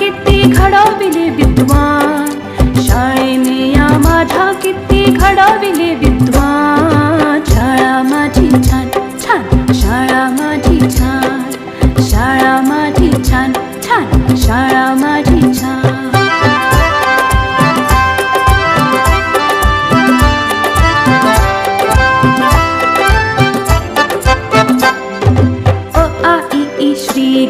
किती घडविले विद्वान शाळेने या माझ्या किती घडविले विद्वान शाळा माझी छान छान शाळा माझी छान शाळा माझी छान छान शाळा माझी छान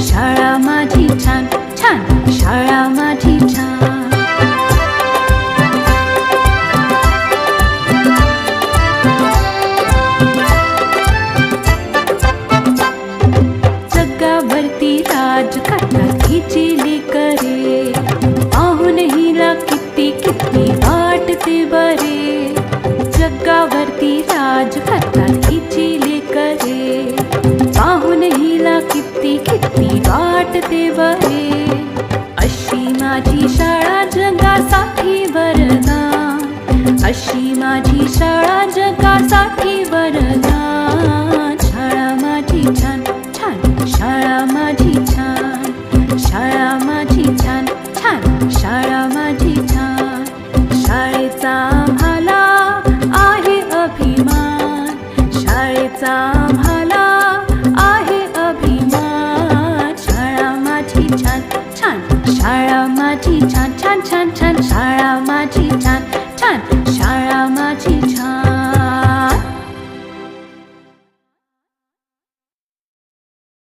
शाळा माझी छान छान. शाळा माझी छान. जगावरती राज करतात हिची पाहून हिला किती किती वाटते बरे. जगावरती राज शाळेचा आम्हाला आहे अभिमान. शाळा माझी छान छान. शाळा माझी छान छान छान छान. शाळा माझी छान छान. शाळा माझी छान.